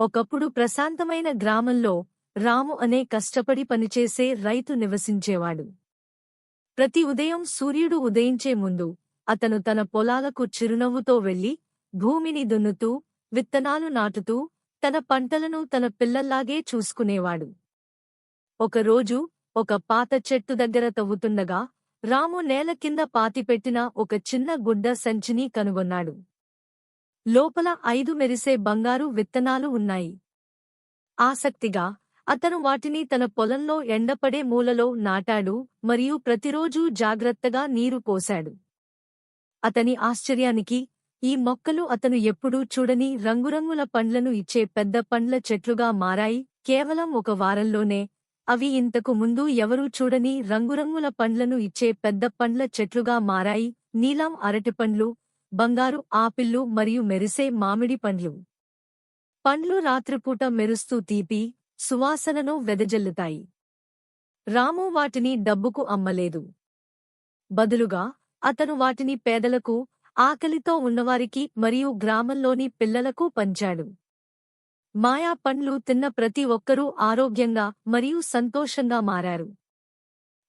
ఒకప్పుడు ప్రశాంతమైన గ్రామంలో రాము అనే కష్టపడి పనిచేసే రైతు నివసించేవాడు. ప్రతి ఉదయం సూర్యుడు ఉదయించే ముందు అతను తన పొలాలకు చిరునవ్వుతో వెళ్ళి భూమిని దున్నుతూ విత్తనాలు నాటుతూ తన పంటలను తన పిల్లల్లాగే చూసుకునేవాడు. ఒకరోజు ఒక పాత చెట్టు దగ్గర తవ్వుతుండగా రాము నేల కింద పాతిపెట్టిన ఒక చిన్న గుడ్డ సంచిని కనుగొన్నాడు. లోపల ఐదు మెరిసే బంగారు విత్తనాలు ఉన్నాయి. ఆసక్తిగా అతను వాటిని తన పొలంలో ఎండపడే మూలలో నాటాడు మరియు ప్రతిరోజూ జాగ్రత్తగా నీరు పోశాడు. అతని ఆశ్చర్యానికి ఈ మొక్కలు అతను ఎప్పుడూ చూడని రంగురంగుల పండ్లను ఇచ్చే పెద్ద పండ్ల చెట్లుగా మారాయి. కేవలం ఒక వారంలోనే అవి ఇంతకు ముందు ఎవరూ చూడని రంగురంగుల పండ్లను ఇచ్చే పెద్ద పండ్ల చెట్లుగా మారాయి. నీలం అరటిపండ్లు బంగారు ఆపిల్లు మరియు మెరిసే మామిడి పండ్లు. పండ్లు రాత్రిపూట మెరుస్తూ తీపి సువాసనను వెదజల్లుతాయి. రాము వాటిని డబ్బుకు అమ్మలేదు. బదులుగా అతను వాటిని పేదలకు ఆకలితో ఉన్నవారికి మరియు గ్రామంలోని పిల్లలకు పంచాడు. మాయా పండ్లు తిన్న ప్రతి ఒక్కరూ ఆరోగ్యంగా మరియు సంతోషంగా మారారు.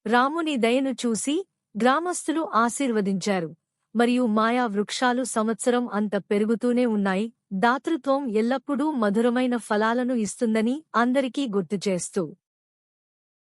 రాముని దయను చూసి గ్రామస్తులు ఆశీర్వదించారు. మరియు మాయా వృక్షాలు సంవత్సరం అంత పెరుగుతూనే ఉన్నాయి. దాతృత్వం ఎల్లప్పుడూ మధురమైన ఫలాలను ఇస్తుందని అందరికీ గుర్తుచేస్తూ